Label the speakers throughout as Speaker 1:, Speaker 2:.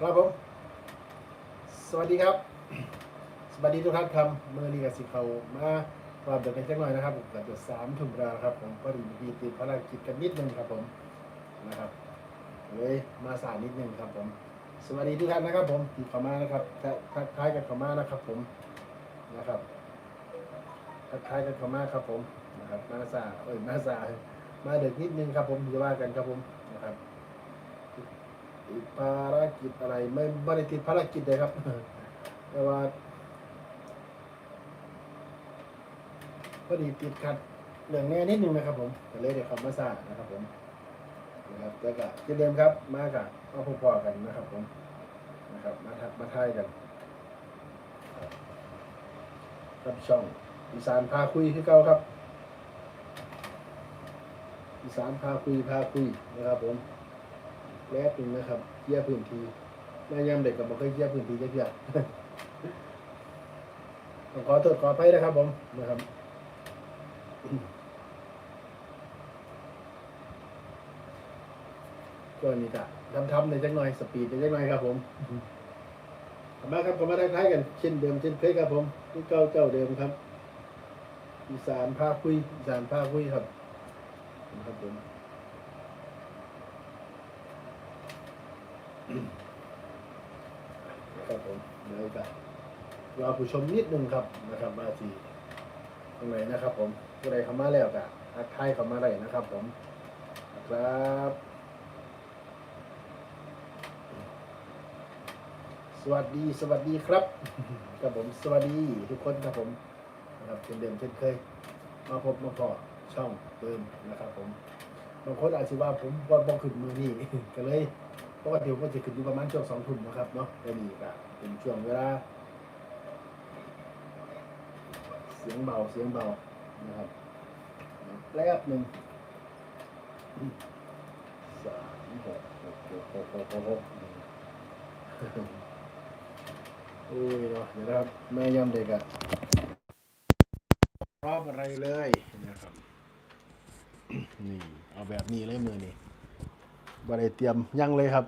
Speaker 1: ครับผม สวัสดีครับ สวัสดีทุกท่านครับเมื่อนี้กับสิเขามาควาเดือดกันจังหน่อยนะครับเกือบสามทุ่มแล้วครับ ผมก็ดีมีติดภารกิจกันนิดนึงครับผมนะครับเลยมาสายนิดนึงครับผม สวัสดีทุกท่านนะครับ ผมที่เข้ามานะครับทักทายกันเข้ามานะครับ ผมนะครับทักทายกันเข้ามาครับ ผมนะครับ มาสาเอ้ยมาสามาเด็กนิดนึงครับ ผมอย่าว่ากันครับผมนะครับ ติดภารกิจอะไรไม่ไม่ได้ติดภารกิจเลยครับ แต่ว่าพอดีติดขัดเรื่องแน่นิดนึงนะครับผมก็เลยเดี๋ยวขับมาสานะครับผมนะครับแล้วก็เช่เดิมครับมากับก็พอๆกันนะครับผมนะครับ มาทักมาทายกันรับรับช่องอีสานพาคุยคือเก่าครับอีสานพาคุยพาคุยนะครับผม แป๊บหนึงนะครับเคลียร์พื้นที่แม่ยามเด็กก็บอกเคยเคลียร์พื้นที่จักเที่ยต้องขอโทษขออภัยนะครับ ผมนะครับก็นี่กะทำทำในจังหน่อยสปีดในจังหน่อยครับ ผมขอบมาครับขอบมาทักทายกันเช่นเดิมเช่นเคยครับ ผมที่เก้าเจ้าเดิมครับอีสานพาคุยอีสานพาคุยครับครับผมนะ ครับผมเดี๋ยวกันรอผู้ชมนิดนึงครับนะครับมาทีตรงไหนนะครับ ผมผู้ใดเข้ามาแล้วกะทักทายเข้ามาได้นะครับ ผมครับสวัสดีสวัสดีครับครับผมสวัสดีทุกคนครับผมนะครับเช่นเดิมเช่นเคย มาพบมาพอช่องเดิมนะครับ ผมบางคนอาจจะว่าผมบอลบอลขึ้นมือนี่ก็เลย ราะว่าเดี๋ยวก็จะขึ้นอยู่ประมาณช่วงสองทุ่มนะครับเนาะแต่นี่ก็เป็นช่วงเวลา เสียงเบาเสียงเบานะครับแป๊บหนึ่งสามหกหกหกหกหกหกหกโอ้ยเนาะเดี๋ยวนะครับแม่ย่ำเด็กอะพร้อมอะไรเลยนะครับนี่เอาแบบนี้เลยมือนี่บริเตรียมยังเลยครับ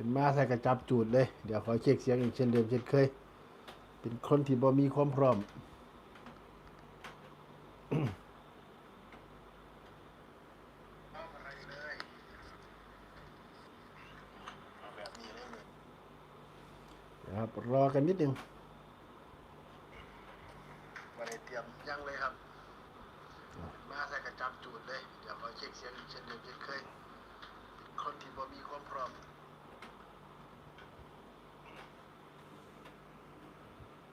Speaker 1: เป็นมาใส่กระจับจูดเลย เดี๋ยวขอเช็คเสียงอีกเช่นเดิมเช่นเคย เป็นคนที่บ่มีความพร้อมนะครับรอกันนิดนึงบริเตรียมยังเลยครับ มาใส่กระจับจูดเลย เดี๋ยวขอเช็คเสียงอีกเช่นเดิมเช่นเคย คนที่บ่มีความพร้อม